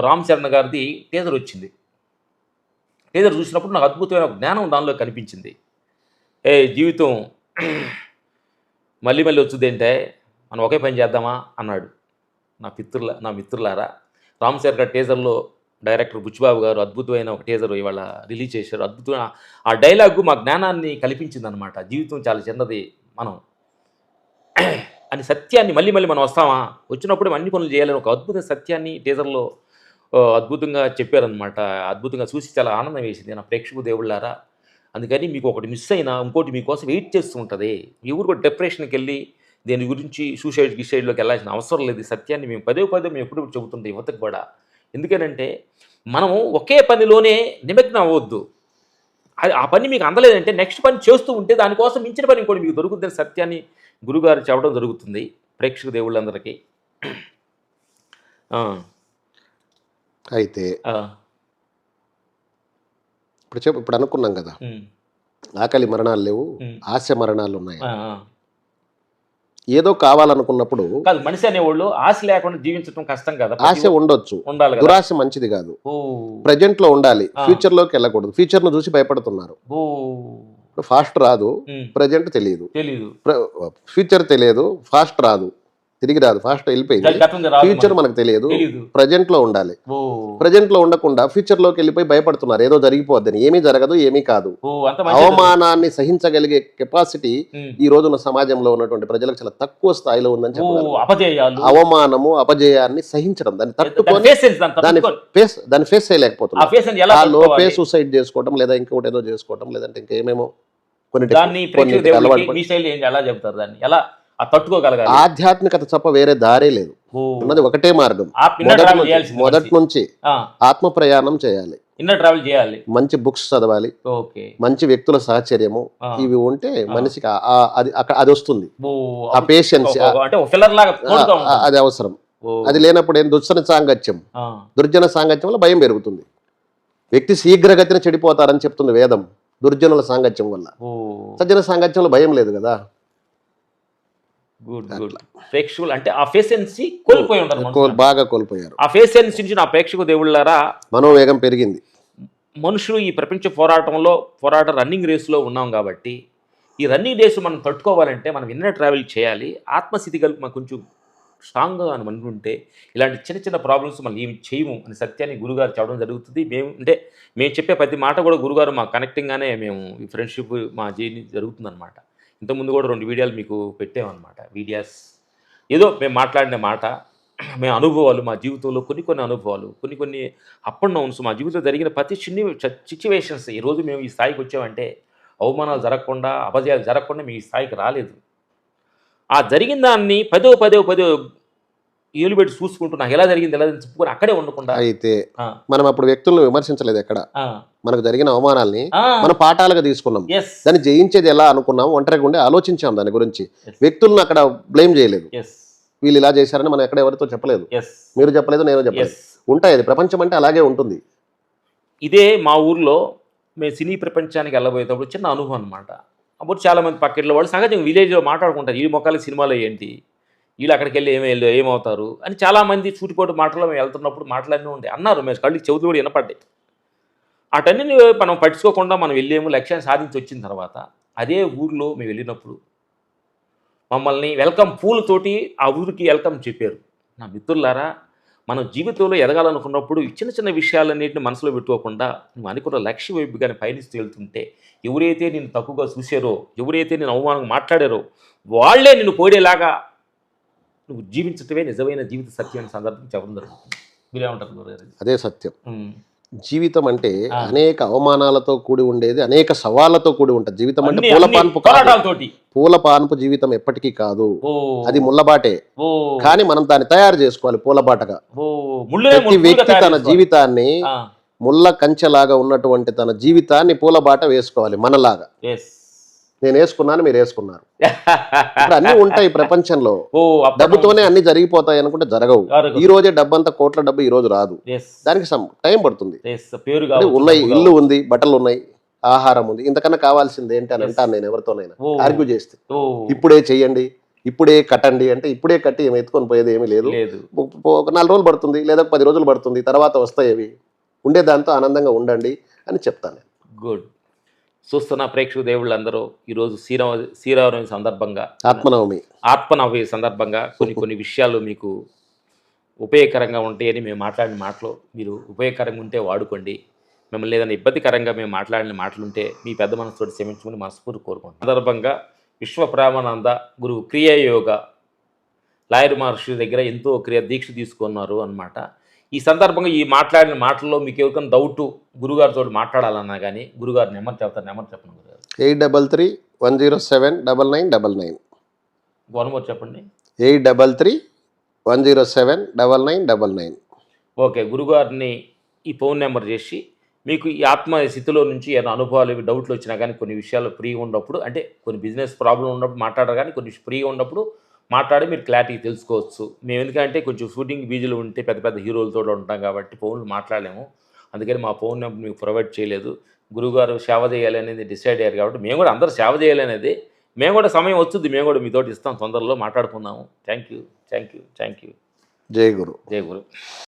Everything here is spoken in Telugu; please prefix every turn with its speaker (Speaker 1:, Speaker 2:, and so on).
Speaker 1: రామ్ చరణ్ గారిది టీజర్ వచ్చింది. టీజర్ చూసినప్పుడు నాకు అద్భుతమైన జ్ఞానం దానిలో కనిపించింది. ఏ జీవితం మళ్ళీ మళ్ళీ వచ్చింది ఏంటే మనం ఒకే పని చేద్దామా అన్నాడు. నా మిత్రుల నా మిత్రులారా రామ్ చరణ్ గారి టీజర్లో డైరెక్టర్ బుచ్చిబాబు గారు అద్భుతమైన ఒక టీజర్ ఇవాళ రిలీజ్ చేశారు. అద్భుతమైన ఆ డైలాగు మా జ్ఞానాన్ని కల్పించింది అనమాట జీవితం చాలా చిన్నది మనం. అని సత్యాన్ని మళ్ళీ మళ్ళీ మనం వస్తామా? వచ్చినప్పుడు అన్ని పనులు చేయాలని ఒక అద్భుత సత్యాన్ని టీజర్లో అద్భుతంగా చెప్పారనమాట అద్భుతంగా చూసి చాలా ఆనందం వేసింది నా ప్రేక్షకు దేవుళ్ళారా. అందుకని మీకు ఒకటి మిస్ అయినా ఇంకోటి మీకోసం వెయిట్ చేస్తూ ఉంటుంది. ఎవరు కూడా డిప్రెషన్కి వెళ్ళి దీని గురించి సూసైడ్ గిసైడ్లోకి వెళ్ళాల్సిన అవసరం లేదు. సత్యాన్ని మేము పదే పదే మేము ఎప్పుడు చెబుతుంటాం యువతకు కూడా. ఎందుకనంటే మనము ఒకే పనిలోనే నిమగ్నం అవ్వద్దు. అది ఆ పని మీకు అందలేదంటే నెక్స్ట్ పని చేస్తూ ఉంటే దానికోసం మించిన పని ఇంకోటి మీకు దొరుకుతుందని సత్యాన్ని గురుగారు చెప్పడం జరుగుతుంది ప్రేక్షక దేవుళ్ళందరికీ.
Speaker 2: అయితే ఇప్పుడు చెప్పు ఇప్పుడు అనుకున్నాం కదా. ఆకలి మరణాలు లేవు. ఆశ మరణాలు ఉన్నాయి. ఏదో కావాలనుకున్నప్పుడు
Speaker 1: కాదు మనిషి అనేవాళ్ళు ఆశ లేకుండా జీవించడం కష్టం కదా
Speaker 2: ఆశ ఉండొచ్చు.
Speaker 1: ఉండాలి
Speaker 2: దురాశ మంచిది కాదు. ప్రజెంట్లో ఉండాలి. ఫ్యూచర్లోకి వెళ్ళకూడదు. ఫ్యూచర్ను చూసి భయపడుతున్నారు. ఫాస్ట్ రాదు. ప్రజెంట్ తెలియదు.
Speaker 1: తెలీదు.
Speaker 2: ఫ్యూచర్ తెలియదు. ఫాస్ట్ రాదు. తిరిగి రాదు ఫాస్ట్ వెళ్ళిపోయింది. ఫ్యూచర్
Speaker 1: మనకు.
Speaker 2: తెలియదు. ప్రజెంట్లో ఉండాలి. ప్రజెంట్లో ఉండకుండా ఫ్యూచర్లోకి వెళ్ళిపోయి భయపడుతున్నారు. ఏదో జరిగిపోద్దని ఏమీ జరగదు ఏమీ కాదు. అవమానాన్ని సహించగలిగే కెపాసిటీ. ఈ రోజున సమాజంలో ఉన్నటువంటి ప్రజలకు చాలా తక్కువ స్థాయిలో ఉందని
Speaker 1: అపజయాలు.
Speaker 2: అవమానము అపజయాన్ని సహించడం దాన్ని తట్టుకొని
Speaker 1: దాన్ని.
Speaker 2: ఫేస్ దాన్ని ఫేస్ చేయలేకపోతున్నారు లోపే? సూసైడ్ చేసుకోవడం లేదా ఇంకొకటి ఏదో చేసుకోవడం లేదంటే ఇంకేమేమో కొన్ని అలవాటు
Speaker 1: ఎలా చెప్తారు దాన్ని? ఎలా తట్టుకోగలగాలి.
Speaker 2: ఆధ్యాత్మికత తప్ప వేరే దారే లేదు. ఉన్నది ఒకటే మార్గం. మొదటి నుంచి ఆత్మ ప్రయాణం చేయాలి.
Speaker 1: ఇన్నర్ ట్రావెల్ చేయాలి.
Speaker 2: మంచి బుక్స్ చదవాలి.
Speaker 1: ఓకే.
Speaker 2: మంచి వ్యక్తుల సహచర్యము. ఇవి ఉంటే మనిషికి అది అక్కడ అది వస్తుంది. ఆ పేషెన్స్. అది అవసరం. అది లేనప్పుడు ఏం దుర్జన సాంగత్యం? దుర్జన సాంగత్యం వల్ల భయం పెరుగుతుంది. వ్యక్తి శీఘ్రగతిన చెడిపోతారని చెప్తుంది వేదం దుర్జనుల సాంగత్యం వల్ల. సజ్జన సాంగత్యంలో భయం లేదు కదా.
Speaker 1: Good good. ప్రేక్షకులు అంటే ఆ ఫేసెన్సీ కోల్పోయి ఉంటారు.
Speaker 2: బాగా కోల్పోయారు.
Speaker 1: ఆ ఫేసెన్సీ నుంచి నా ప్రేక్షకు దేవుళ్ళారా?
Speaker 2: మనోవేగం పెరిగింది.
Speaker 1: మనుషులు ఈ ప్రపంచ పోరాటంలో పోరాట రన్నింగ్ రేసులో ఉన్నాం కాబట్టి ఈ రన్నింగ్ రేసు మనం తట్టుకోవాలంటే మనం ఇన్నర్ ట్రావెల్ చేయాలి? ఆత్మస్థితి కలిపి మనం కొంచెం స్ట్రాంగ్గా అని అనుకుంటే ఇలాంటి చిన్న చిన్న ప్రాబ్లమ్స్ మనం ఏమి చేయము అని సత్యాన్ని గురుగారు చెప్పడం జరుగుతుంది. మేము అంటే మేము చెప్పే ప్రతి మాట కూడా గురుగారు మా కనెక్టింగ్గానే మేము ఈ ఫ్రెండ్షిప్ మా జర్నీ జరుగుతుందన్నమాట. ఇంతకుముందు కూడా రెండు వీడియోలు మీకు పెట్టామన్నమాట వీడియోస్. ఏదో మేము మాట్లాడిన మాట మేము అనుభవాలు మా జీవితంలో కొన్ని కొన్ని అనుభవాలు కొన్ని కొన్ని అప్ అండ్ డౌన్స్ మా జీవితంలో జరిగిన ప్రతి చిన్ని సిచ్యువేషన్స్ ఈరోజు మేము ఈ స్థాయికి వచ్చామంటే అవమానాలు జరగకుండా అపజయాలు జరగకుండా మేము ఈ స్థాయికి రాలేదు. ఆ జరిగిన దాన్ని పదో పదో పదో ఏలు పెట్టి చూసుకుంటూ నాకు ఎలా జరిగింది ఎలా చెప్పుకొని అక్కడే ఉండకుండా.
Speaker 2: అయితే మనం అప్పుడు వ్యక్తులను విమర్శించలేదు ఎక్కడ. మనకు జరిగిన అవమానాల్ని మనం పాఠాలుగా తీసుకున్నాం.
Speaker 1: Yes,
Speaker 2: దాన్ని జయించేది ఎలా అనుకున్నాం ఒంటరిగా ఉండి ఆలోచించాం దాని గురించి.
Speaker 1: వ్యక్తులను
Speaker 2: అక్కడ బ్లేమ్ చేయలేదు.
Speaker 1: Yes,
Speaker 2: వీళ్ళు ఇలా చేశారని మనం ఎక్కడ ఎవరితో చెప్పలేదు.
Speaker 1: Yes,
Speaker 2: మీరు చెప్పలేదు నేను చెప్పలేదు. ఉంటాయి అది. ప్రపంచం అంటే అలాగే ఉంటుంది.
Speaker 1: ఇదే మా ఊర్లో మేము సినీ ప్రపంచానికి వెళ్ళబోయేటప్పుడు చిన్న అనుభవం అనమాట అప్పుడు చాలామంది పక్కెట్లో వాళ్ళు సహజంగా విలేజ్లో మాట్లాడుకుంటారు. ఈ మొక్కలకి సినిమాలో ఏంటి? వీళ్ళు అక్కడికి వెళ్ళి ఏమి వెళ్ళి ఏమవుతారు అని చాలామంది సూటిపోటు మాటల్లో మేము వెళ్తున్నప్పుడు మాటలన్నీ ఉండే. అన్నారు మేము. కళ్ళకి చెవులు కూడా వినపడ్డాయి. అటన్నీ మనం పట్టించుకోకుండా మనం వెళ్ళేము లక్ష్యాన్ని సాధించి వచ్చిన తర్వాత అదే ఊర్లో మేము వెళ్ళినప్పుడు మమ్మల్ని వెల్కమ్ పూలతోటి ఆ ఊరికి వెల్కమ్ చెప్పారు. నా మిత్రులారా మనం జీవితంలో ఎదగాలనుకున్నప్పుడు చిన్న చిన్న విషయాలన్నింటిని మనసులో పెట్టుకోకుండా నువ్వు అనుకున్న లక్ష్య వైపు కానీ పయనిస్తూ వెళ్తుంటే ఎవరైతే నేను తక్కువగా చూశారో ఎవరైతే నేను అవమానంగా మాట్లాడారో వాళ్ళే నిన్ను పోయేలాగా నువ్వు జీవించటమే నిజమైన జీవిత సత్యం సందర్భం చెప్పడం మీరేమంటారు?
Speaker 2: అదే సత్యం. జీవితం అంటే. అనేక అవమానాలతో కూడి ఉండేది అనేక సవాళ్ళతో కూడి ఉంటుంది. జీవితం అంటే
Speaker 1: అన్ని-
Speaker 2: పూల
Speaker 1: అన్ని
Speaker 2: పాన్పు కాదు.
Speaker 1: పోరాటాలతోటి
Speaker 2: పూల పాన్పు జీవితం ఎప్పటికీ కాదు. అది ముళ్ళబాటే. కానీ మనం దాన్ని తయారు చేసుకోవాలి పూలబాటగా ప్రతి వ్యక్తి తన. జీవితాన్ని ముళ్ళ కంచెలాగా ఉన్నటువంటి తన జీవితాన్ని పూలబాట వేసుకోవాలి మనలాగా. నేను వేసుకున్నాను మీరు వేసుకున్నారు. ఇప్పుడు అన్ని ఉంటాయి ప్రపంచంలో. డబ్బుతోనే అన్ని జరిగిపోతాయి అనుకుంటే జరగవు. ఈ రోజే డబ్బు అంతా కోట్ల డబ్బు ఈ రోజు రాదు. దానికి టైం పడుతుంది. ఉన్నాయి ఇల్లు ఉంది బట్టలు ఉన్నాయి ఆహారం ఉంది. ఇంతకన్నా కావాల్సింది ఏంటి అని అంటాను నేను ఎవరితోనైనా. ఆర్గ్యూ చేస్తే. ఇప్పుడే చెయ్యండి ఇప్పుడే కట్టండి అంటే ఇప్పుడే కట్టి ఏమి ఎత్తుకొని పోయేది ఏమీ లేదు. ఒక- ఒక నాలుగు రోజులు పడుతుంది లేదా పది రోజులు పడుతుంది తర్వాత వస్తాయి అవి ఉండే దాంతో ఆనందంగా ఉండండి అని చెప్తాను
Speaker 1: గుడ్ చూస్తున్న ప్రేక్షక దేవుళ్ళందరూ ఈరోజు శ్రీరామ శ్రీరామనవమి సందర్భంగా
Speaker 2: ఆత్మనవమి.
Speaker 1: ఆత్మనవమి సందర్భంగా కొన్ని కొన్ని విషయాలు మీకు ఉపయోగకరంగా ఉంటాయని మేము మాట్లాడిన మాటలు. మీరు ఉపయోగకరంగా ఉంటే వాడుకోండి. మిమ్మల్ని ఏదైనా ఇబ్బందికరంగా మేము మాట్లాడిన మాటలుంటే మీ పెద్ద మనసుతో క్షమించమని మనస్ఫూర్తి కోరుకుంటాం సందర్భంగా విశ్వప్రామానంద గురువు క్రియాయోగ లాయర్ మహర్షి దగ్గర ఎంతో క్రియ దీక్ష తీసుకున్నారు అన్నమాట. ఈ సందర్భంగా ఈ మాట్లాడిన మాటల్లో మీకు ఎవరికైనా డౌట్ గురుగారితో మాట్లాడాలన్నా కానీ గురుగారు నెంబర్ చెప్తారు నెంబర్ చెప్పండి గురుగారు.
Speaker 2: Eight double three one zero seven double nine double nine.
Speaker 1: One more చెప్పండి.
Speaker 2: Eight double three one zero seven double nine double nine.
Speaker 1: Okay గురుగారిని ఈ ఫోన్ నెంబర్ చేసి మీకు ఈ ఆత్మ స్థితిలో నుంచి ఏదైనా అనుభవాలు డౌట్లు వచ్చినా కానీ కొన్ని విషయాలు ఫ్రీగా ఉన్నప్పుడు అంటే కొన్ని బిజినెస్ ప్రాబ్లం ఉన్నప్పుడు మాట్లాడరు కానీ కొన్ని ఫ్రీగా ఉన్నప్పుడు మాట్లాడి మీరు క్లారిటీ తెలుసుకోవచ్చు. మేము ఎందుకంటే కొంచెం షూటింగ్ బీజీలు ఉంటే పెద్ద పెద్ద హీరోలతో ఉంటాం కాబట్టి ఫోన్లు మాట్లాడలేము. అందుకని మా ఫోన్ నెంబర్ మీకు ప్రొవైడ్ చేయలేదు. గురుగారు సేవ చేయాలి అనేది డిసైడ్ అయ్యారు కాబట్టి మేము కూడా అందరూ సేవ చేయాలి అనేది మేము కూడా సమయం వస్తుంది మేము కూడా మీతోటి ఇస్తాం తొందరలో మాట్లాడుకుందాము. Thank you. Thank you. Thank you.
Speaker 2: జై గురు.
Speaker 1: జై గురు.